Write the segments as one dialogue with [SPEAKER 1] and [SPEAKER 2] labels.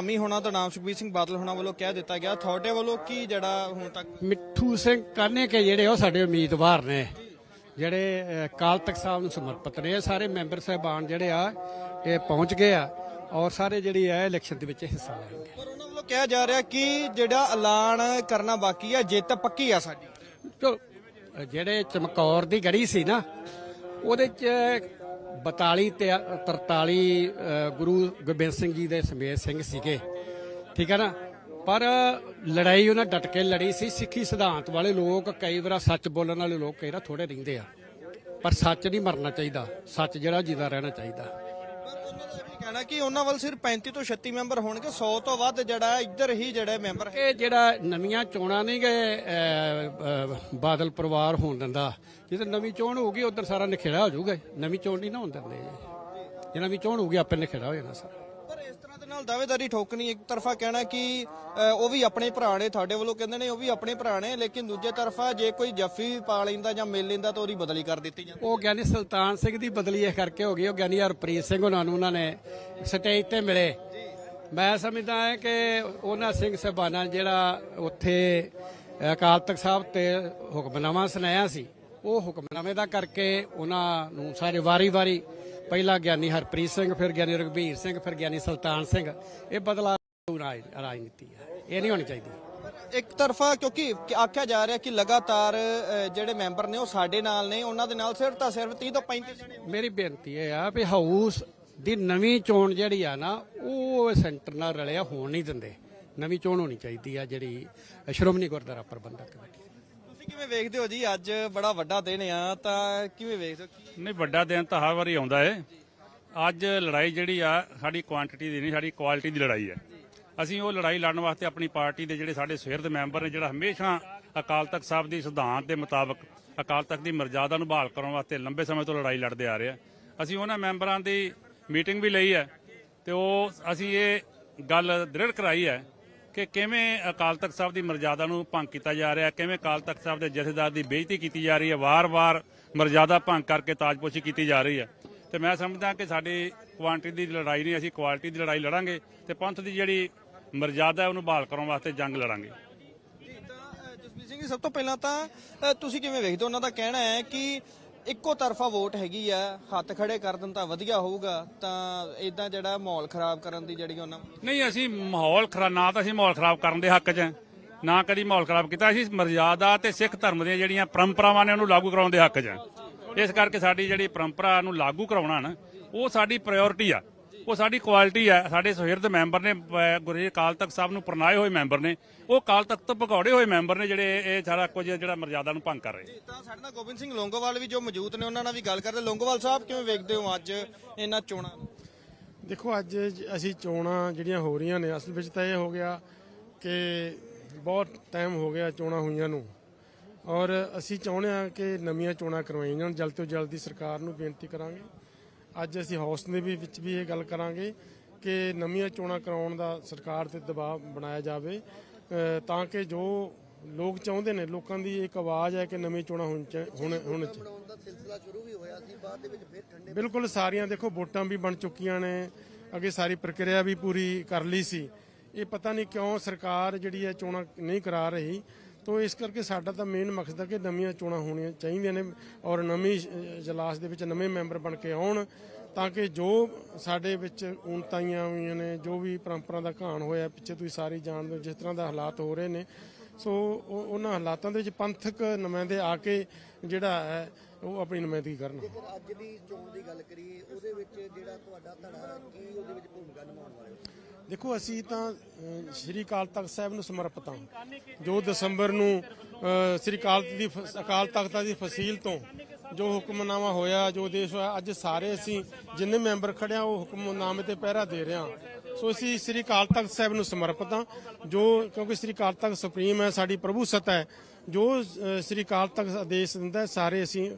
[SPEAKER 1] ਅਮੀ ਹੋਣਾ ਦਾ ਨਾਮ ਸੁਖਬੀਰ ਸਿੰਘ ਬਾਦਲ ਹੋਣਾ ਵੱਲੋਂ ਕਹਿ ਦਿੱਤਾ ਗਿਆ। ਤੁਹਾਡੇ ਵੱਲੋਂ ਕੀ ਜਿਹੜਾ ਹੁਣ ਤੱਕ
[SPEAKER 2] ਮਿੱਠੂ ਸਿੰਘ ਕਾਨੇਕੇ ਜਿਹੜੇ ਉਹ ਸਾਡੇ ਉਮੀਦਵਾਰ ਨੇ। ਜਿਹੜੇ ਅਕਾਲ ਤਖਤ ਸਾਹਿਬ ਨੂੰ ਸਮਰਪਿਤ ਨੇ। ਸਾਰੇ ਮੈਂਬਰ ਸਾਹਿਬਾਨ ਜਿਹੜੇ ਆ ਇਹ ਪਹੁੰਚ ਗਏ ਆ ਔਰ ਸਾਰੇ ਜਿਹੜੀ ਹੈ ਇਲੈਕਸ਼ਨ ਦੇ ਵਿੱਚ ਹਿੱਸਾ ਲੈਣਗੇ।
[SPEAKER 1] ਪਰ ਉਹਨਾਂ ਵੱਲੋਂ ਕਿਹਾ ਜਾ ਰਿਹਾ ਕਿ ਜਿਹੜਾ ਐਲਾਨ ਕਰਨਾ ਬਾਕੀ ਹੈ ਜਿੱਤ ਪੱਕੀ ਆ ਸਾਡੀ।
[SPEAKER 2] ਜਿਹੜੇ ਚਮਕੌਰ ਦੀ ਗੜੀ ਸੀ ਨਾ ਉਹਦੇ ਚ 42 ਤੇ 43 ਗੁਰੂ ਗੋਬਿੰਦ ਸਿੰਘ ਜੀ ਦੇ ਸਮੇਤ ਸਿੰਘ ਸੀਗੇ। ਠੀਕ ਹੈ ਨਾ? ਪਰ ਲੜਾਈ ਉਹਨਾਂ ਡਟ ਕੇ ਲੜੀ ਸੀ। ਸਿੱਖੀ ਸਿਧਾਂਤ ਵਾਲੇ ਲੋਕ ਕਈ ਵਾਰ ਸੱਚ ਬੋਲਣ ਵਾਲੇ ਲੋਕ ਕਈ ਵਾਰ ਥੋੜੇ ਰਹਿੰਦੇ ਆ। ਪਰ ਸੱਚ ਨਹੀਂ ਮਰਨਾ ਚਾਹੀਦਾ। ਸੱਚ ਜਿਹੜਾ ਜਿੰਦਾ ਰਹਿਣਾ ਚਾਹੀਦਾ।
[SPEAKER 1] ਕਹਿਣਾ ਕਿ ਉਹਨਾਂ ਵੱਲ ਸਿਰਫ 35 ਤੋਂ 36 ਮੈਂਬਰ ਹੋਣਗੇ 100 ਤੋਂ ਵੱਧ ਜਿਹੜਾ ਇੱਧਰ ਹੀ ਜਿਹੜੇ ਮੈਂਬਰ
[SPEAKER 2] ਇਹ ਜਿਹੜਾ ਨਵੀਆਂ ਚੋਣਾਂ ਨਹੀਂ ਗਏ ਬਾਦਲ ਪਰਿਵਾਰ ਹੋਣ ਦਿੰਦਾ ਜਦੋਂ ਨਵੀਂ ਚੋਣ ਹੋਊਗੀ, ਉਧਰ ਸਾਰਾ ਨਿਖੇੜਾ ਹੋ ਜਾਊਗਾ। ਨਵੀਂ ਚੋਣ ਨਹੀਂ ਨਾ ਹੋਣ ਦਿੰਦੇ ਜੇ ਨਵੀਂ ਚੋਣ ਹੋਊਗੀ, ਆਪੇ ਨਿਖੇੜਾ ਹੋ ਜਾਣਾ ਸਾਰਾ।
[SPEAKER 1] ਤਰ੍ਹਾਂ ਦੇ ਨਾਲ ਦਾਅਵੇਦਾਰੀ ਠੋਕਣੀ ਇੱਕ ਤਰਫਾ ਕਹਿਣਾ ਕਿ ਉਹ ਵੀ ਆਪਣੇ ਭਰਾ ਨੇ ਤੁਹਾਡੇ ਵੱਲੋਂ ਕਹਿੰਦੇ ਨੇ ਉਹ ਵੀ ਆਪਣੇ ਭਰਾ ਨੇ ਲੇਕਿਨ ਦੂਜੇ ਤਰਫਾ ਜੇ ਕੋਈ ਜੱਫੀ ਪਾ ਲੈਂਦਾ ਜਾਂ ਮਿਲ ਲੈਂਦਾ ਤਾਂ ਉਹਦੀ ਬਦਲੀ ਕਰ ਦਿੱਤੀ ਜਾਂਦੀ
[SPEAKER 2] ਉਹ ਗਿਆਨੀ ਸੁਲਤਾਨ ਸਿੰਘ ਦੀ ਬਦਲੀ ਇਸ ਕਰਕੇ ਹੋ ਗਈ ਉਹ ਗਿਆਨੀ ਹਰਪ੍ਰੀਤ ਸਿੰਘ ਉਹਨਾਂ ਨੂੰ ਉਹਨਾਂ ਨੇ ਸਟੇਜ ਤੇ ਮਿਲੇ। ਮੈਂ ਸਮਝਦਾ ਹਾਂ ਕਿ ਉਹਨਾਂ ਸਿੰਘ ਸਭਾਨਾ ਜਿਹੜਾ ਉੱਥੇ ਅਕਾਲ ਤਖਤ ਸਾਹਿਬ ਤੇ ਹੁਕਮਨਾਮਾ ਸੁਣਾਇਆ ਸੀ ਉਹ ਹੁਕਮਨਾਮੇ ਦਾ ਕਰਕੇ ਉਹਨਾਂ ਨੂੰ ਸਾਰੇ ਵਾਰੀ-ਵਾਰੀ ਪਹਿਲਾਂ ਗਿਆਨੀ ਹਰਪ੍ਰੀਤ ਸਿੰਘ ਫਿਰ ਗਿਆਨੀ ਰਘਬੀਰ ਸਿੰਘ ਫਿਰ ਗਿਆਨੀ ਸੁਲਤਾਨ ਸਿੰਘ। ਇਹ ਬਦਲਾ ਰਾਜਨੀਤੀ ਹੈ। ਇਹ ਨਹੀਂ ਹੋਣੀ ਚਾਹੀਦੀ।
[SPEAKER 1] ਇੱਕ ਤਰਫਾ ਕਿਉਂਕਿ ਆਖਿਆ ਜਾ ਰਿਹਾ ਕਿ ਲਗਾਤਾਰ ਜਿਹੜੇ ਮੈਂਬਰ ਨੇ ਉਹ ਸਾਡੇ ਨਾਲ ਨੇ ਉਹਨਾਂ ਦੇ ਨਾਲ ਸਿਰਫ ਤਾਂ ਸਿਰਫ 30 ਤੋਂ 35 ਜਣੇ
[SPEAKER 2] ਮੇਰੀ ਬੇਨਤੀ ਇਹ ਆ ਵੀ ਹਾਊਸ ਦੀ ਨਵੀਂ ਚੋਣ ਜਿਹੜੀ ਆ ਨਾ ਉਹ ਸੈਂਟਰ ਨਾਲ ਰਲਿਆ ਹੋਣ ਨਹੀਂ ਦਿੰਦੇ। ਨਵੀਂ ਚੋਣ ਹੋਣੀ ਚਾਹੀਦੀ ਆ ਜਿਹੜੀ ਸ਼੍ਰੋਮਣੀ ਗੁਰਦੁਆਰਾ ਪ੍ਰਬੰਧਕ ਕਮੇਟੀ
[SPEAKER 1] ਕਿਵੇਂ ਵੇਖਦੇ ਹੋ ਜੀ? ਅੱਜ ਬੜਾ ਵੱਡਾ ਦਿਨ ਆ, ਤਾਂ ਕਿਵੇਂ ਵੇਖਦੇ ਹੋ? ਕੀ
[SPEAKER 3] ਨਹੀਂ, ਵੱਡਾ ਦਿਨ ਤਾਂ ਹਰ ਵਾਰੀ ਆਉਂਦਾ ਏ। ਅੱਜ ਲੜਾਈ ਜਿਹੜੀ ਆ, ਸਾਡੀ ਕੁਆਂਟੀਟੀ ਦੀ ਨਹੀਂ, ਸਾਡੀ ਕੁਆਲਿਟੀ ਦੀ ਲੜਾਈ ਹੈ ਅਸੀਂ ਉਹ ਲੜਾਈ ਲੜਨ ਵਾਸਤੇ ਆਪਣੀ ਪਾਰਟੀ ਦੇ ਜਿਹੜੇ ਸਾਡੇ ਸਵੇਰ ਦੇ ਮੈਂਬਰ ਨੇ, ਜਿਹੜਾ ਹਮੇਸ਼ਾ ਅਕਾਲ ਤਖਤ ਸਾਹਿਬ ਦੀ ਸਿਧਾਂਤ ਦੇ ਮੁਤਾਬਕ ਅਕਾਲ ਤਖਤ ਦੀ ਮਰਜ਼ਾਦਾ ਨੂੰ ਬਹਾਲ ਕਰਨ ਵਾਸਤੇ ਲੰਬੇ ਸਮੇਂ ਤੋਂ ਲੜਾਈ ਲੜਦੇ ਆ ਰਹੇ ਆ। ਅਸੀਂ ਉਹਨਾਂ ਮੈਂਬਰਾਂ ਦੀ ਮੀਟਿੰਗ ਵੀ ਲਈ ਹੈ ਤੇ ਉਹ, ਅਸੀਂ ਇਹ ਗੱਲ ਦ੍ਰਿੜ ਕਰਾਈ ਹੈ ਕਿ ਕਿਵੇਂ ਅਕਾਲ ਤਖਤ ਸਾਹਿਬ ਦੀ ਮਰਜ਼ਾਦਾ ਨੂੰ ਭੰਗ ਕੀਤਾ ਜਾ ਰਿਹਾ, ਕਿਵੇਂ ਅਕਾਲ ਤਖਤ ਸਾਹਿਬ ਦੇ ਜਥੇਦਾਰ ਦੀ ਬੇਇੱਜ਼ਤੀ ਕੀਤੀ ਜਾ ਰਹੀ ਹੈ, ਵਾਰ-ਵਾਰ ਮਰਜ਼ਾਦਾ ਭੰਗ ਕਰਕੇ ਤਾਜਪੋਸ਼ੀ ਕੀਤੀ ਜਾ ਰਹੀ ਹੈ। ਤੇ ਮੈਂ ਸਮਝਦਾ ਕਿ ਸਾਡੀ ਕੁਆਂਟੀਟੀ ਦੀ ਲੜਾਈ ਨਹੀਂ, ਅਸੀਂ ਕੁਆਲਿਟੀ ਦੀ ਲੜਾਈ ਲੜਾਂਗੇ ਤੇ ਪੰਥ ਦੀ ਜਿਹੜੀ ਮਰਜ਼ਾਦਾ ਹੈ, ਉਹਨੂੰ ਬਹਾਲ ਕਰਨ ਵਾਸਤੇ ਜੰਗ ਲੜਾਂਗੇ।
[SPEAKER 1] ਜੀ, ਤਾਂ ਜਸਪੀਤ ਸਿੰਘ ਜੀ, ਸਭ ਤੋਂ ਪਹਿਲਾਂ ਤਾਂ ਤੁਸੀਂ ਕਿਵੇਂ ਵੇਖਦੇ ਹੋ? ਉਹਨਾਂ ਦਾ ਕਹਿਣਾ ਹੈ ਕਿ ਇੱਕੋ ਤਰਫਾ ਵੋਟ ਹੈਗੀ ਆ ਹੱਥ ਖੜੇ ਕਰ ਦਿੰਦਾ ਵਧੀਆ ਹੋਊਗਾ ਤਾਂ ਇਦਾਂ ਜਿਹੜਾ ਮਾਹੌਲ ਖਰਾਬ ਕਰਨ ਦੀ ਜਿਹੜੀ ਉਹਨਾਂ
[SPEAKER 3] ਨਹੀਂ ਅਸੀਂ ਮਾਹੌਲ ਖਰਾ ਨਾ ਤਾਂ ਅਸੀਂ ਮਾਹੌਲ ਖਰਾਬ ਕਰਨ ਦੇ ਹੱਕ 'ਚ ਹਾਂ, ਨਾ ਕਦੀ ਮਾਹੌਲ ਖਰਾਬ ਕੀਤਾ ਅਸੀਂ ਮਰਜ਼ਾਦਾ ਤੇ ਸਿੱਖ ਧਰਮ ਦੀਆਂ ਜਿਹੜੀਆਂ ਪਰੰਪਰਾਵਾਂ ਨੇ ਉਹਨੂੰ ਲਾਗੂ ਕਰਾਉਣ ਦੇ ਹੱਕ 'ਚ ਹਾਂ। ਇਸ ਕਰਕੇ ਸਾਡੀ ਜਿਹੜੀ ਪਰੰਪਰਾ ਨੂੰ ਲਾਗੂ ਕਰਾਉਣਾ ਨਾ ਉਹ ਸਾਡੀ ਪ੍ਰਾਇੋਰਟੀ ਆ ਉਹ ਸਾਡੀ ਕੁਆਲਿਟੀ ਆ ਸਾਡੇ ਸੁਹਿਰਦ ਮੈਂਬਰ ਨੇ ਅਹ, ਗੁਰੂ ਅਕਾਲ ਤਖਤ ਸਾਹਿਬ ਨੂੰ ਪ੍ਰਣਾਏ ਹੋਏ ਮੈਂਬਰ ਨੇ। ਉਹ ਅਕਾਲ ਤਖਤ ਤੋਂ ਭਗੌੜੇ ਹੋਏ ਮੈਂਬਰ ਨੇ ਜਿਹੜੇ ਇਹ ਸਾਰਾ ਕੁਝ ਜਿਹੜਾ ਮਰਜ਼ਾਦਾ ਨੂੰ ਭੰਗ ਕਰ ਰਹੇ
[SPEAKER 1] ਤਾਂ ਸਾਡੇ ਨਾਲ ਗੋਬਿੰਦ ਸਿੰਘ ਲੋਂਗੋਵਾਲ ਵੀ ਜੋ ਮੌਜੂਦ ਨੇ ਉਹਨਾਂ ਨਾਲ ਵੀ ਗੱਲ ਕਰਦੇ। ਲੋਂਗੋਵਾਲ ਸਾਹਿਬ ਕਿਵੇਂ ਵੇਖਦੇ ਹੋ ਅੱਜ ਇਹਨਾਂ ਚੋਣਾਂ ਨੂੰ?
[SPEAKER 4] ਦੇਖੋ ਅੱਜ ਜ- ਅਸੀਂ ਚੋਣਾਂ ਜਿਹੜੀਆਂ ਹੋ ਰਹੀਆਂ ਨੇ ਅਸਲ ਵਿੱਚ ਤਾਂ ਇਹ ਹੋ ਗਿਆ ਕਿ ਬਹੁਤ ਟਾਈਮ ਹੋ ਗਿਆ ਚੋਣਾਂ ਹੋਈਆਂ ਨੂੰ। ਔਰ ਅਸੀਂ ਚਾਹੁੰਦੇ ਹਾਂ ਕਿ ਨਵੀਆਂ ਚੋਣਾਂ ਕਰਵਾਈਆਂ ਜਾਣ ਜਲਦ ਤੋਂ ਜਲਦੀ ਸਰਕਾਰ ਨੂੰ ਬੇਨਤੀ ਕਰਾਂਗੇ। ਅੱਜ ਅਸੀਂ ਹਾਊਸ ਦੇ ਵੀ ਵਿੱਚ ਵੀ ਇਹ ਗੱਲ ਕਰਾਂਗੇ ਕਿ ਨਵੀਆਂ ਚੋਣਾਂ ਕਰਾਉਣ ਦਾ ਸਰਕਾਰ ਤੇ ਦਬਾਅ ਬਣਾਇਆ ਜਾਵੇ। ਤਾਂ ਕਿ ਜੋ ਲੋਕ ਚਾਹੁੰਦੇ ਨੇ ਲੋਕਾਂ ਦੀ ਇੱਕ ਆਵਾਜ਼ ਹੈ ਕਿ ਨਵੀਂ ਚੋਣਾਂ ਹੋਣ ਹੋਣ ਹੋਣ ਚ। ਬਿਲਕੁਲ ਸਾਰੀਆਂ ਦੇਖੋ ਵੋਟਾਂ ਵੀ ਬਣ ਚੁੱਕੀਆਂ ਨੇ ਅੱਗੇ ਸਾਰੀ ਪ੍ਰਕਿਰਿਆ ਵੀ ਪੂਰੀ ਕਰ ਲਈ ਸੀ। ਇਹ ਪਤਾ ਨਹੀਂ ਕਿਉਂ ਸਰਕਾਰ ਜਿਹੜੀ ਹੈ ਚੋਣਾਂ ਨਹੀਂ ਕਰਾ ਰਹੀ। ਤੋਂ ਇਸ ਕਰਕੇ ਸਾਡਾ ਤਾਂ ਮੇਨ ਮਕਸਦ ਹੈ ਕਿ ਨਵੀਆਂ ਚੋਣਾਂ ਹੋਣੀਆਂ ਚਾਹੀਦੀਆਂ ਨੇ ਔਰ ਨਵੀਂ ਅ, ਇਜਲਾਸ ਦੇ ਵਿੱਚ ਨਵੇਂ ਮੈਂਬਰ ਬਣ ਕੇ ਆਉਣ ਤਾਂ ਕਿ ਜੋ ਸਾਡੇ ਵਿੱਚ ਉਨਤਾਈਆਂ ਹੋਈਆਂ ਨੇ ਜੋ ਵੀ ਪਰੰਪਰਾ ਦਾ ਘਾਣ ਹੋਇਆ ਪਿੱਛੇ ਤੁਸੀਂ ਸਾਰੇ ਜਾਣਦੇ ਹੋ ਜਿਸ ਤਰ੍ਹਾਂ ਦਾ ਹਾਲਾਤ ਹੋ ਰਹੇ ਨੇ। ਸੋ ਉਹਨਾਂ ਹਾਲਾਤਾਂ ਦੇ ਵਿੱਚ ਪੰਥਕ ਨੁਮਾਇੰਦੇ ਆ ਕੇ ਜਿਹੜਾ ਹੈ ਉਹ ਆਪਣੀ ਨੁਮਾਇੰਦਗੀ ਕਰਨ।
[SPEAKER 5] ਜੇਕਰ ਅੱਜ ਦੀ ਚੋਣ ਦੀ ਗੱਲ ਕਰੀਏ ਉਹਦੇ ਵਿੱਚ ਜਿਹੜਾ ਤੁਹਾਡਾ ਧੜਾ ਕੀ ਉਹਦੇ ਵਿੱਚ ਭੂਮਿਕਾ ਨਿਭਾਉਣ ਵਾਲੇ ਹੋ
[SPEAKER 4] ਦੇਖੋ ਅਸੀਂ ਤਾਂ ਅ, ਸ਼੍ਰੀ ਅਕਾਲ ਤਖਤ ਸਾਹਿਬ ਨੂੰ ਸਮਰਪਿਤ ਹਾਂ। ਜੋ ਦਸੰਬਰ ਨੂੰ ਅ, ਸ਼੍ਰੀ ਅਕਾਲ ਦੀ ਫ- ਅਕਾਲ ਤਖਤ ਦੀ ਫਸੀਲ ਤੋਂ ਜੋ ਹੁਕਮਨਾਮਾ ਹੋਇਆ ਜੋ ਦੇਸ਼ ਹੋਇਆ ਅੱਜ ਸਾਰੇ ਅਸੀਂ ਜਿੰਨੇ ਮੈਂਬਰ ਖੜਿਆ ਉਹ ਹੁਕਮਨਾਮੇ ਤੇ ਪਹਿਰਾ ਦੇ ਰਹੇ ਹਾਂ। ਸੋ ਅਸੀਂ ਸ਼੍ਰੀ ਅਕਾਲ ਤਖਤ ਸਾਹਿਬ ਨੂੰ ਸਮਰਪਿਤ ਹਾਂ। ਜੋ ਕਿਉਂਕਿ ਸ਼੍ਰੀ ਅਕਾਲ ਤਖਤ ਸੁਪਰੀਮ ਹੈ ਸਾਡੀ ਪ੍ਰਭੂ ਸੱਤਾ ਹੈ ਜੋ ਸ਼੍ਰੀ ਅਕਾਲ ਤਖਤ ਆਦੇਸ਼ ਦਿੰਦਾ ਸਾਰੇ ਅਸੀਂ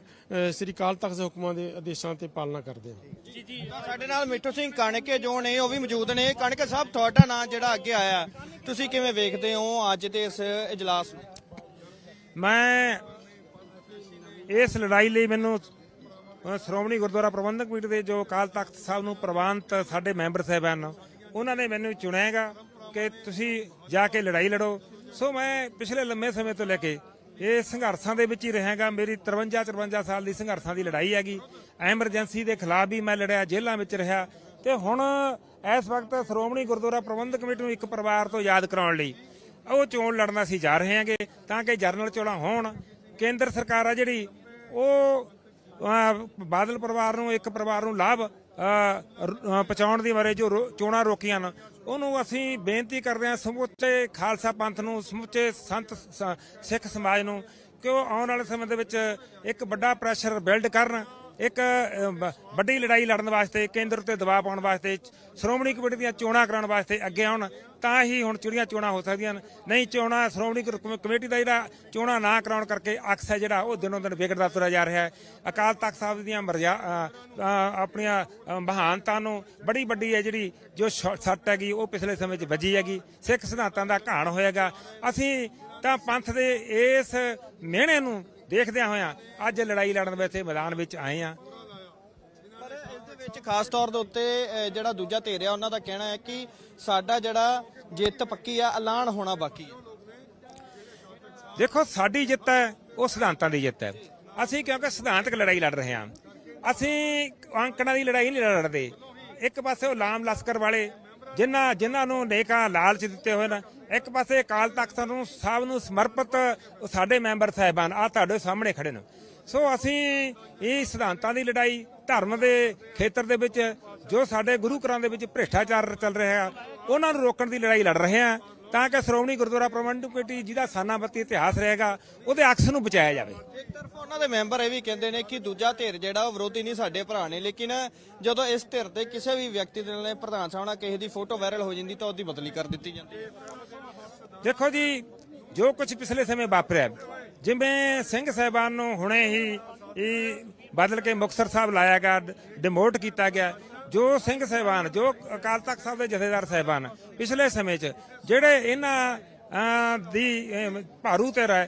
[SPEAKER 4] ਸ਼੍ਰੀ ਅਕਾਲ ਤਖਤ ਦੇ ਹੁਕਮਾਂ ਦੇ ਆਦੇਸ਼ਾਂ ਤੇ ਪਾਲਣਾ ਕਰਦੇ ਹਾਂ।
[SPEAKER 1] ਤਾਂ ਸਾਡੇ ਨਾਲ ਮਿੱਠੂ ਸਿੰਘ ਕਣਕੇ ਜੋ ਨੇ ਉਹ ਵੀ ਮੌਜੂਦ ਨੇ। ਕਣਕੇ ਸਾਹਿਬ ਤੁਹਾਡਾ ਨਾਂ ਜਿਹੜਾ ਅੱਗੇ ਆਇਆ ਤੁਸੀਂ ਕਿਵੇਂ ਵੇਖਦੇ ਹੋ ਅੱਜ ਦੇ ਇਸ ਇਜਲਾਸ ਨੂੰ?
[SPEAKER 6] ਮੈਂ ਇਸ ਲੜਾਈ ਲਈ ਮੈਨੂੰ ਸ਼੍ਰੋਮਣੀ ਗੁਰਦੁਆਰਾ ਪ੍ਰਬੰਧਕ ਕਮੇਟੀ ਦੇ ਜੋ ਅਕਾਲ ਤਖਤ ਸਾਹਿਬ ਨੂੰ ਪ੍ਰਵਾਨਤ ਸਾਡੇ ਮੈਂਬਰ ਸਾਹਿਬਾਨ ਉਹਨਾਂ ਨੇ ਮੈਨੂੰ ਚੁਣਿਆ ਹੈਗਾ ਕਿ ਤੁਸੀਂ ਜਾ ਕੇ ਲੜਾਈ ਲੜੋ। ਸੋ ਮੈਂ ਪਿਛਲੇ ਲੰਮੇ ਸਮੇਂ ਤੋਂ ਲੈ ਕੇ ਇਹ ਸੰਘਰਸ਼ਾਂ ਦੇ ਵਿੱਚ ਹੀ ਰਹਾਂਗਾ। ਮੇਰੀ 53 53 ਸਾਲ ਦੀ ਸੰਘਰਸ਼ਾਂ ਦੀ ਲੜਾਈ ਹੈਗੀ। ਐਮਰਜੈਂਸੀ ਦੇ ਖਿਲਾਫ ਵੀ ਮੈਂ ਲੜਿਆ, ਜੇਲ੍ਹਾਂ ਵਿੱਚ ਰਿਹਾ। ਤੇ ਹੁਣ ਇਸ ਵਕਤ ਸ਼੍ਰੋਮਣੀ ਗੁਰਦੁਆਰਾ ਪ੍ਰਬੰਧਕ ਕਮੇਟੀ ਨੂੰ ਇੱਕ ਪਰਿਵਾਰ ਤੋਂ ਯਾਦ ਕਰਾਉਣ ਲਈ ਉਹ ਚੋਣ ਲੜਨਾ ਅਸੀਂ ਜਾ ਰਹੇ ਹਾਂਗੇ ਤਾਂ ਕਿ ਜਰਨਲ ਚੋਣਾਂ ਹੋਣ। ਕੇਂਦਰ ਸਰਕਾਰ ਆ ਜਿਹੜੀ, ਉਹ ਬਾਦਲ ਪਰਿਵਾਰ ਨੂੰ, ਇੱਕ ਪਰਿਵਾਰ ਨੂੰ ਲਾਭ ਪਹੁੰਚਾਉਣ ਦੀ ਬਾਰੇ ਜੋ ਰੋ- ਚੋਣਾਂ ਰੋਕੀਆਂ ਹਨ, ਉਹਨੂੰ ਅਸੀਂ ਬੇਨਤੀ ਕਰਦੇ ਹਾਂ ਸਮੁੱਚੇ ਖਾਲਸਾ ਪੰਥ ਨੂੰ, ਸਮੁੱਚੇ ਸੰਤ ਸ- ਸਿੱਖ ਸਮਾਜ ਨੂੰ, ਕਿ ਉਹ ਆਉਣ ਵਾਲੇ ਸਮੇਂ ਦੇ ਵਿੱਚ ਇੱਕ ਵੱਡਾ ਪ੍ਰੈਸ਼ਰ ਬਿਲਡ ਕਰਨ ਇੱਕ ਅਹ, ਵੱਡੀ ਲੜਾਈ ਲੜਨ ਵਾਸਤੇ ਕੇਂਦਰ 'ਤੇ ਦਬਾਅ ਪਾਉਣ ਵਾਸਤੇ ਸ਼੍ਰੋਮਣੀ ਕਮੇਟੀ ਦੀਆਂ ਚੋਣਾਂ ਕਰਾਉਣ ਵਾਸਤੇ ਅੱਗੇ ਆਉਣ ਤਾਂ ਹੀ ਹੁਣ ਚਿੜੀਆਂ ਚੋਣਾਂ ਹੋ ਸਕਦੀਆਂ ਨੇ ਨਹੀਂ ਚੋਣਾਂ ਸ਼੍ਰੋਮਣੀ ਕਮੇਟੀ ਦਾ ਜਿਹੜਾ ਚੋਣਾਂ ਨਾ ਕਰਾਉਣ ਕਰਕੇ ਅਕਸ ਹੈ ਜਿਹੜਾ ਉਹ ਦਿਨੋਂ ਦਿਨ ਵਿਗੜਦਾ ਤੁਰਿਆ ਜਾ ਰਿਹਾ ਹੈ। ਅਕਾਲ ਤਖਤ ਸਾਹਿਬ ਦੀਆਂ ਮਰਜ਼ਾ ਆਪਣੀਆਂ ਮਹਾਨਤਾ ਨੂੰ ਬੜੀ ਵੱਡੀ ਹੈ ਜਿਹੜੀ ਜੋ ਸ਼- ਸੱਟ ਹੈਗੀ ਉਹ ਪਿਛਲੇ ਸਮੇਂ 'ਚ ਵੱਜੀ ਹੈਗੀ। ਸਿੱਖ ਸਿਧਾਂਤਾਂ ਦਾ ਘਾਣ ਹੋਏਗਾ ਅਸੀਂ ਤਾਂ ਪੰਥ ਦੇ ਇਸ ਮਿਹਣੇ ਨੂੰ ਦੇਖਦਿਆਂ ਹੋਇਆਂ ਅੱਜ ਲੜਾਈ ਲੜਨ ਵਾਸਤੇ ਮੈਦਾਨ ਵਿੱਚ ਆਏ ਆ
[SPEAKER 1] ਪਰ ਇਸ ਦੇ ਵਿੱਚ ਖਾਸ ਤੌਰ ਦੇ ਉੱਤੇ ਜਿਹੜਾ ਦੂਜਾ ਧਿਰ ਆ ਉਹਨਾਂ ਦਾ ਕਹਿਣਾ ਹੈ ਕਿ ਸਾਡਾ ਜਿਹੜਾ ਜਿੱਤ ਪੱਕੀ ਆ ਐਲਾਨ ਹੋਣਾ ਬਾਕੀ ਹੈ।
[SPEAKER 6] ਦੇਖੋ ਸਾਡੀ ਜਿੱਤ ਹੈ ਉਹ ਸਿਧਾਂਤਾਂ ਦੀ ਜਿੱਤ ਹੈ। ਅਸੀਂ ਕਿਉਂਕਿ ਸਿਧਾਂਤਕ ਲੜਾਈ ਲੜ ਰਹੇ ਹਾਂ। ਅਸੀਂ ਅੰਕੜਾਂ ਦੀ ਲੜਾਈ ਨਹੀਂ ਲੜਦੇ। ਇੱਕ ਪਾਸੇ ਉਹ ਲਾਮ ਲਸਕਰ ਵਾਲੇ ਜਿਨ੍ਹਾਂ ਜਿਨ੍ਹਾਂ ਨੂੰ ਨੇਕਾਂ ਲਾਲਚ ਦਿੱਤੇ ਹੋਏ ਨੇ ਇੱਕ ਪਾਸੇ ਅਕਾਲ ਤਖਤ ਨੂੰ ਸਾਹਿਬ ਨੂੰ ਸਮਰਪਿਤ ਸਾਡੇ ਮੈਂਬਰ ਸਾਹਿਬਾਨ ਆ ਤੁਹਾਡੇ ਸਾਹਮਣੇ ਖੜੇ ਨੇ। ਸੋ ਅਸੀਂ ਇਹ ਸਿਧਾਂਤਾਂ ਦੀ ਲੜਾਈ, ਧਰਮ ਦੇ ਖੇਤਰ ਦੇ ਵਿੱਚ, ਜੋ ਸਾਡੇ ਗੁਰੂ ਘਰਾਂ ਦੇ ਵਿੱਚ ਭ੍ਰਿਸ਼ਟਾਚਾਰ ਚੱਲ ਰਿਹਾ ਆ, ਉਹਨਾਂ ਨੂੰ ਰੋਕਣ ਦੀ ਲੜਾਈ ਲੜ ਰਹੇ ਹਾਂ ਤਾਂ ਕਿ ਸ਼੍ਰੋਮਣੀ ਗੁਰਦੁਆਰਾ ਪ੍ਰਬੰਧਕ ਕਮੇਟੀ ਜਿਹਦਾ ਸਾਨਾਬੱਤੀ ਇਤਿਹਾਸ ਰਹੇਗਾ, ਉਹਦੇ ਅਕਸ ਨੂੰ ਬਚਾਇਆ ਜਾਵੇ।
[SPEAKER 1] ਇੱਕ ਤਰਫ ਉਹਨਾਂ ਦੇ ਮੈਂਬਰ ਇਹ ਵੀ ਕਹਿੰਦੇ ਨੇ ਕਿ ਦੂਜਾ ਧਿਰ ਜਿਹੜਾ ਉਹ ਵਿਰੋਧੀ ਨਹੀਂ ਸਾਡੇ ਭਰਾ ਨੇ, ਲੇਕਿਨ ਜਦੋਂ ਇਸ ਧਿਰ ਤੇ ਕਿਸੇ ਵੀ ਵਿਅਕਤੀ ਦੇ ਨਾਲ ਪ੍ਰਧਾਨ ਸਾਹਿਬ ਨਾਲ ਕਿਸੇ ਦੀ ਫੋਟੋ ਵਾਇਰਲ ਹੋ ਜਾਂਦੀ ਤਾਂ ਉਹਦੀ ਬਦਲੀ ਕਰ ਦਿੱਤੀ ਜਾਂਦੀ ਹੈ।
[SPEAKER 6] ਦੇਖੋ ਜੀ, ਜੋ ਕੁਝ ਪਿਛਲੇ ਸਮੇਂ ਵਾਪਰਿਆ, ਜਿਵੇਂ ਸਿੰਘ ਸਾਹਿਬਾਨ ਨੂੰ ਹੁਣੇ ਹੀ ਇਹ ਬਦਲ ਕੇ ਮੁਕਤਸਰ ਸਾਹਿਬ ਲਾਇਆ ਗਿਆ ਡਿਮੋਟ ਕੀਤਾ ਗਿਆ, ਜੋ ਸਿੰਘ ਸਾਹਿਬਾਨ, ਜੋ ਅਕਾਲ ਤਖਤ ਸਾਹਿਬ ਦੇ ਜਥੇਦਾਰ ਸਾਹਿਬਾਨ ਪਿਛਲੇ ਸਮੇਂ 'ਚ, ਜਿਹੜੇ ਇਹਨਾਂ ਦੀ ਭਾਰੂ ਤੇ ਹੈ,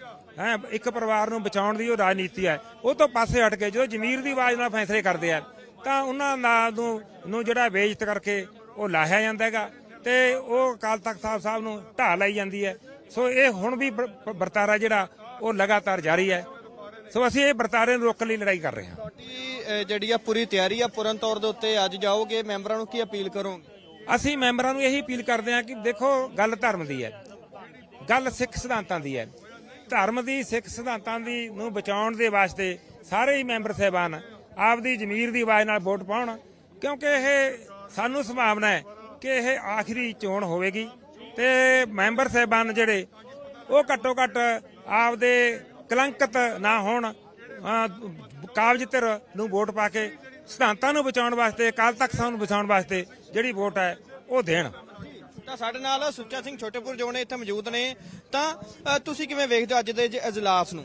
[SPEAKER 6] ਇੱਕ ਪਰਿਵਾਰ ਨੂੰ ਬਚਾਉਣ ਦੀ ਉਹ ਰਾਜਨੀਤੀ ਹੈ, ਉਹ ਤੋਂ ਪਾਸੇ ਹਟ ਕੇ ਜਦੋਂ ਜ਼ਮੀਰ ਦੀ ਆਵਾਜ਼ ਨਾਲ ਫੈਸਲੇ ਕਰਦੇ ਆ, ਤਾਂ ਉਹਨਾਂ ਨਾਲ ਨੂੰ ਜਿਹੜਾ ਵੇਚਤ ਕਰਕੇ ਉਹ ਲਾਹਿਆ ਜਾਂਦਾ ਹੈਗਾ। ਤੇ ਉਹ ਅਕਾਲ ਤਖਤ ਸਾਹਿਬ ਸਾਹਿਬ ਨੂੰ ਢਾਹ ਲਈ ਜਾਂਦੀ ਹੈ। ਸੋ ਇਹ ਹੁਣ ਵੀ ਵਰ- ਵਰਤਾਰਾ ਜਿਹੜਾ ਉਹ ਲਗਾਤਾਰ ਜਾਰੀ ਹੈ। ਸੋ ਅਸੀਂ ਇਹ ਵਰਤਾਰੇ ਨੂੰ ਰੋਕਣ ਲਈ ਲੜਾਈ ਕਰ ਰਹੇ ਹਾਂ।
[SPEAKER 1] ਤੁਹਾਡੀ ਜਿਹੜੀ ਆ ਪੂਰੀ ਤਿਆਰੀ ਆ ਪੂਰਨ ਤੌਰ ਦੇ ਉੱਤੇ ਅੱਜ ਜਾਓਗੇ ਮੈਂਬਰਾਂ ਨੂੰ ਕੀ ਅਪੀਲ ਕਰੋਗੇ?
[SPEAKER 6] ਅਸੀਂ ਮੈਂਬਰਾਂ ਨੂੰ ਇਹੀ ਅਪੀਲ ਕਰਦੇ ਹਾਂ ਕਿ ਦੇਖੋ ਗੱਲ ਧਰਮ ਦੀ ਹੈ। ਗੱਲ ਸਿੱਖ ਸਿਧਾਂਤਾਂ ਦੀ ਹੈ। ਧਰਮ ਦੀ ਸਿੱਖ ਸਿਧਾਂਤਾਂ ਦੀ ਨੂੰ ਬਚਾਉਣ ਦੇ ਵਾਸਤੇ ਸਾਰੇ ਹੀ ਮੈਂਬਰ ਸਹਿਬਾਨ ਆਪਦੀ ਜ਼ਮੀਰ ਦੀ ਆਵਾਜ਼ ਨਾਲ ਵੋਟ ਪਾਉਣ ਕਿਉਂਕਿ ਇਹ ਸਾਨੂੰ ਸੰਭਾਵਨਾ ਹੈ ਕਿ ਇਹ ਆਖਰੀ ਚੋਣ ਹੋਵੇਗੀ ਤੇ ਮੈਂਬਰ ਸਹਿਬਾਨ ਜਿਹੜੇ ਉਹ ਘੱਟੋ ਘੱਟ ਆਪਦੇ ਕਲੰਕਿਤ ਨਾ ਹੋਣ ਕਾਬਜ ਧਿਰ ਨੂੰ ਵੋਟ ਪਾ ਕੇ ਸਿਧਾਂਤਾਂ ਨੂੰ ਬਚਾਉਣ ਵਾਸਤੇ ਅਕਾਲ ਤਖਤ ਸਾਹਿਬ ਨੂੰ ਬਚਾਉਣ ਵਾਸਤੇ ਜਿਹੜੀ ਵੋਟ ਹੈ ਉਹ ਦੇਣ।
[SPEAKER 1] ਤਾਂ ਸਾਡੇ ਨਾਲ ਸੁੱਚਾ ਸਿੰਘ ਛੋਟੇਪੁਰ ਜੋ ਨੇ ਇੱਥੇ ਮੌਜੂਦ ਨੇ। ਤਾਂ ਤੁਸੀਂ ਕਿਵੇਂ ਵੇਖਦੇ ਹੋ ਅੱਜ ਦੇ ਜ- ਇਜਲਾਸ ਨੂੰ?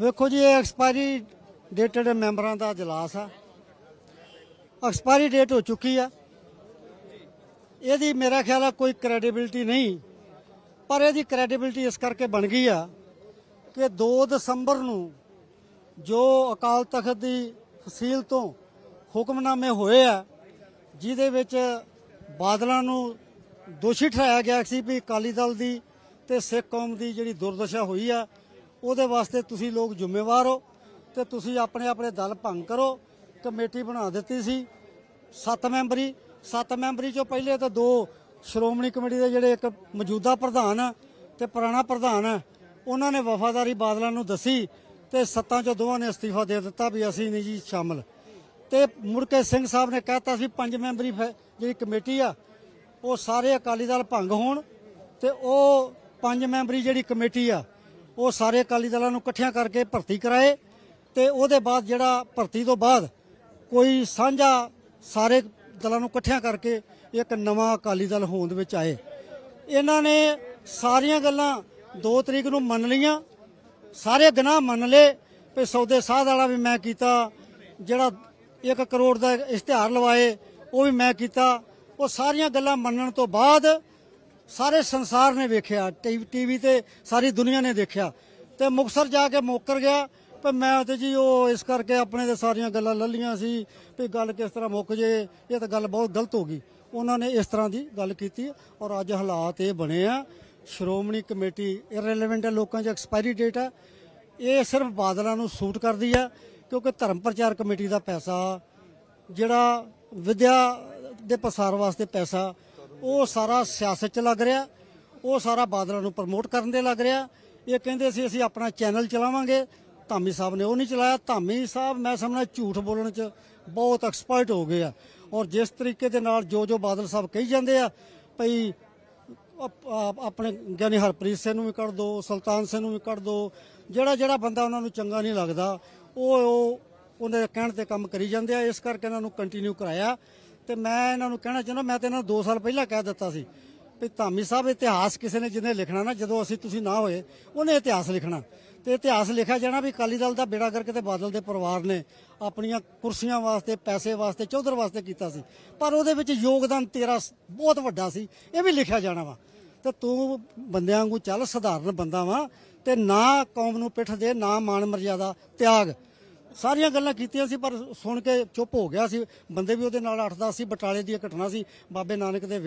[SPEAKER 7] ਵੇਖੋ ਜੀ ਇਹ ਐਕਸਪਾਇਰੀ ਡੇਟਡ ਮੈਂਬਰਾਂ ਦਾ ਇਜਲਾਸ ਆ। ਐਕਸਪਾਇਰੀ ਡੇਟ ਹੋ ਚੁੱਕੀ ਆ। ਇਹਦੀ ਮੇਰਾ ਖਿਆਲ ਆ ਕੋਈ ਕ੍ਰੈਡੀਬਿਲਟੀ ਨਹੀਂ। ਪਰ ਇਹਦੀ ਕ੍ਰੈਡੀਬਿਲਟੀ ਇਸ ਕਰਕੇ ਬਣ ਗਈ ਆ ਕਿ 2 ਦਸੰਬਰ ਨੂੰ ਜੋ ਅਕਾਲ ਤਖਤ ਦੀ ਫਸੀਲ ਤੋਂ ਹੁਕਮਨਾਮੇ ਹੋਏ ਆ, ਜਿਹਦੇ ਵਿੱਚ ਬਾਦਲਾਂ ਨੂੰ ਦੋਸ਼ੀ ਠਹਿਰਾਇਆ ਗਿਆ ਸੀ ਵੀ ਅਕਾਲੀ ਦਲ ਦੀ ਤੇ ਸਿੱਖ ਕੌਮ ਦੀ ਜਿਹੜੀ ਦੁਰਦਸ਼ਾ ਹੋਈ ਆ, ਉਹਦੇ ਵਾਸਤੇ ਤੁਸੀਂ ਲੋਕ ਜ਼ਿੰਮੇਵਾਰ ਹੋ ਤੇ ਤੁਸੀਂ ਆਪਣੇ ਆਪਣੇ ਦਲ ਭੰਗ ਕਰੋ। ਕਮੇਟੀ ਬਣਾ ਦਿੱਤੀ ਸੀ ਸੱਤ ਮੈਂਬਰੀ। ਸੱਤ ਮੈਂਬਰੀ ਚੋਂ ਪਹਿਲੇ ਤਾਂ ਦੋ ਸ਼੍ਰੋਮਣੀ ਕਮੇਟੀ ਦੇ ਜਿਹੜੇ ਇੱਕ ਮੌਜੂਦਾ ਪ੍ਰਧਾਨ ਆ ਤੇ ਪੁਰਾਣਾ ਪ੍ਰਧਾਨ ਆ, ਉਹਨਾਂ ਨੇ ਵਫਾਦਾਰੀ ਬਾਦਲਾਂ ਨੂੰ ਦੱਸੀ ਤੇ ਸੱਤਾਂ ਚੋਂ ਦੋਵਾਂ ਨੇ ਅਸਤੀਫਾ ਦੇ ਦਿੱਤਾ ਵੀ ਅਸੀਂ ਨਹੀਂ ਜੀ ਸ਼ਾਮਲ। ਤੇ ਮੁੜ ਕੇ ਸਿੰਘ ਸਾਹਿਬ ਨੇ ਕਹਿਤਾ ਸੀ ਪੰਜ ਮੈਂਬਰੀ ਫੈ- ਜਿਹੜੀ ਕਮੇਟੀ ਆ, ਉਹ ਸਾਰੇ ਅਕਾਲੀ ਦਲ ਭੰਗ ਹੋਣ ਤੇ ਉਹ ਪੰਜ ਮੈਂਬਰੀ ਜਿਹੜੀ ਕਮੇਟੀ ਆ, ਉਹ ਸਾਰੇ ਅਕਾਲੀ ਦਲਾਂ ਨੂੰ ਇਕੱਠਿਆਂ ਕਰਕੇ ਭਰਤੀ ਕਰਾਏ ਤੇ ਉਹਦੇ ਬਾਅਦ ਜਿਹੜਾ ਭਰਤੀ ਤੋਂ ਬਾਅਦ ਕੋਈ ਸਾਂਝਾ ਸਾਰੇ ਦਲਾਂ ਨੂੰ ਇਕੱਠਿਆਂ ਕਰਕੇ ਇੱਕ ਨਵਾਂ ਅਕਾਲੀ ਦਲ ਹੋਂਦ ਦੇ ਵਿੱਚ ਆਏ। ਇਹਨਾਂ ਨੇ ਸਾਰੀਆਂ ਗੱਲਾਂ 2 ਤਰੀਕ ਨੂੰ ਮੰਨ ਲਈਆਂ। ਸਾਰੇ ਗੁਨਾਹ ਮੰਨ ਲਏ ਵੀ ਸੌਦੇ ਸਾਧ ਵਾਲਾ ਵੀ ਮੈਂ ਕੀਤਾ, ਜਿਹੜਾ 1 ਕਰੋੜ ਦਾ ਇਸ਼ਤਿਹਾਰ ਲਵਾਏ, ਉਹ ਵੀ ਮੈਂ ਕੀਤਾ। ਉਹ ਸਾਰੀਆਂ ਗੱਲਾਂ ਮੰਨਣ ਤੋਂ ਬਾਅਦ ਸਾਰੇ ਸੰਸਾਰ ਨੇ ਵੇਖਿਆ, ਟੀਵੀ ਤੇ ਸਾਰੀ ਦੁਨੀਆ ਨੇ ਦੇਖਿਆ। ਤੇ ਮੁਕਸਰ ਜਾ ਕੇ ਮੋਕਰ ਗਿਆ। ਪਰ ਮੈਂ ਤੇ ਜੀ ਉਹ ਇਸ ਕਰਕੇ ਆਪਣੇ ਤੇ ਸਾਰੀਆਂ ਗੱਲਾਂ ਲੱਲੀਆਂ ਸੀ ਵੀ ਗੱਲ ਕਿਸ ਤਰ੍ਹਾਂ ਮੁੱਕ ਜੇ, ਇਹ ਤਾਂ ਗੱਲ ਬਹੁਤ ਗਲਤ ਹੋ ਗਈ। ਉਹਨਾਂ ਨੇ ਇਸ ਤਰ੍ਹਾਂ ਦੀ ਗੱਲ ਕੀਤੀ ਔਰ ਅੱਜ ਹਾਲਾਤ ਇਹ ਬਣੇ ਆ। ਸ਼੍ਰੋਮਣੀ ਕਮੇਟੀ ਇਰਰੈਲੇਵੈਂਟ ਹੈ, ਲੋਕਾਂ 'ਚ ਐਕਸਪਾਇਰੀ ਡੇਟ ਹੈ। ਇਹ ਸਿਰਫ ਬਾਦਲਾਂ ਨੂੰ ਸੂਟ ਕਰਦੀ ਹੈ ਕਿਉਂਕਿ ਧਰਮ ਪ੍ਰਚਾਰ ਕਮੇਟੀ ਦਾ ਪੈਸਾ, ਜਿਹੜਾ ਵਿਦਿਆ ਦੇ ਪ੍ਰਸਾਰ ਵਾਸਤੇ ਪੈਸਾ, ਉਹ ਸਾਰਾ ਸਿਆਸਤ 'ਚ ਲੱਗ ਰਿਹਾ। ਉਹ ਸਾਰਾ ਬਾਦਲਾਂ ਨੂੰ ਪ੍ਰਮੋਟ ਕਰਨ ਦੇ ਲੱਗ ਰਿਹਾ। ਇਹ ਕਹਿੰਦੇ ਸੀ, ਅਸੀਂ ਆਪਣਾ ਚੈਨਲ ਚਲਾਵਾਂਗੇ। ਧਾਮੀ ਸਾਹਿਬ ਨੇ ਉਹ ਨਹੀਂ ਚਲਾਇਆ। ਧਾਮੀ ਸਾਹਿਬ ਮੈਂ ਸਮਝਦਾ ਝੂਠ ਬੋਲਣ 'ਚ ਬਹੁਤ ਐਕਸਪਰਟ ਹੋ ਗਏ ਆ। ਔਰ ਜਿਸ ਤਰੀਕੇ ਦੇ ਨਾਲ ਜੋ ਜੋ ਬਾਦਲ ਸਾਹਿਬ ਕਹੀ ਜਾਂਦੇ ਆ, ਭਈ ਆਪਣੇ ਗਿਆਨੀ ਹਰਪ੍ਰੀਤ ਸਿੰਘ ਨੂੰ ਵੀ ਕੱਢ ਦੋ, ਸੁਲਤਾਨ ਸਿੰਘ ਨੂੰ ਵੀ ਕੱਢ ਦੋ, ਜਿਹੜਾ ਜਿਹੜਾ ਬੰਦਾ ਉਹਨਾਂ ਨੂੰ ਚੰਗਾ ਨਹੀਂ ਲੱਗਦਾ, ਉਹ ਉਹ ਉਹਦੇ ਕਹਿਣ ਤੇ ਕੰਮ ਕਰੀ ਜਾਂਦੇ ਆ। ਇਸ ਕਰਕੇ ਇਹਨਾਂ ਨੂੰ ਕੰਟੀਨਿਊ ਕਰਾਇਆ। ਤੇ ਮੈਂ ਇਹਨਾਂ ਨੂੰ ਕਹਿਣਾ ਚਾਹੁੰਦਾ, ਮੈਂ ਤੇ ਇਹਨਾਂ ਨੂੰ 2 ਸਾਲ ਪਹਿਲਾਂ ਕਹਿ ਦਿੱਤਾ ਸੀ ਵੀ ਧਾਮੀ ਸਾਹਿਬ ਇਤਿਹਾਸ ਕਿਸੇ ਨੇ ਜਿਹਨੇ ਲਿਖਣਾ ਨਾ, ਜਦੋਂ ਅਸੀਂ ਤੁਸੀਂ ਨਾ ਹੋਏ, ਉਹਨੇ ਇਤਿਹਾਸ ਲਿਖਣਾ। ਤੇ ਇਤਿਹਾਸ ਲਿਖਿਆ ਜਾਣਾ ਵੀ ਅਕਾਲੀ ਦਲ ਦਾ ਬੇੜਾ ਕਰਕੇ ਤੇ ਬਾਦਲ ਦੇ ਪਰਿਵਾਰ ਨੇ ਆਪਣੀਆਂ ਕੁਰਸੀਆਂ ਵਾਸਤੇ, ਪੈਸੇ ਵਾਸਤੇ, ਚੌਧਰ ਵਾਸਤੇ ਕੀਤਾ ਸੀ। ਪਰ ਉਹਦੇ ਵਿੱਚ ਯੋਗਦਾਨ ਤੇਰਾ ਬਹੁਤ ਵੱਡਾ ਸੀ। ਇਹ ਵੀ ਲਿਖਿਆ ਜਾਣਾ ਵਾ। ਤੇ ਤੂੰ ਬੰਦਿਆਂ ਵਾਂਗੂ ਚੱਲ, ਸਧਾਰਨ ਬੰਦਾ ਵਾ ਤੇ ਨਾ ਕੌਮ ਨੂੰ ਪਿੱਠ ਦੇ, ਨਾ ਮਾਣ ਮਰਜ਼ਾਦਾ, ਤਿਆਗ। ਸਾਰੀਆਂ ਗੱਲਾਂ ਕੀਤੀਆਂ ਸੀ, ਪਰ ਸੁਣ ਕੇ ਚੁੱਪ ਹੋ ਗਿਆ ਸੀ। ਬੰਦੇ ਵੀ ਉਹਦੇ ਨਾਲ 8-10 ਸੀ, ਬਟਾਲੇ ਦੀ ਇਹ ਘਟਨਾ ਸੀ। ਬਾਬੇ ਨਾਨਕ ਦੇ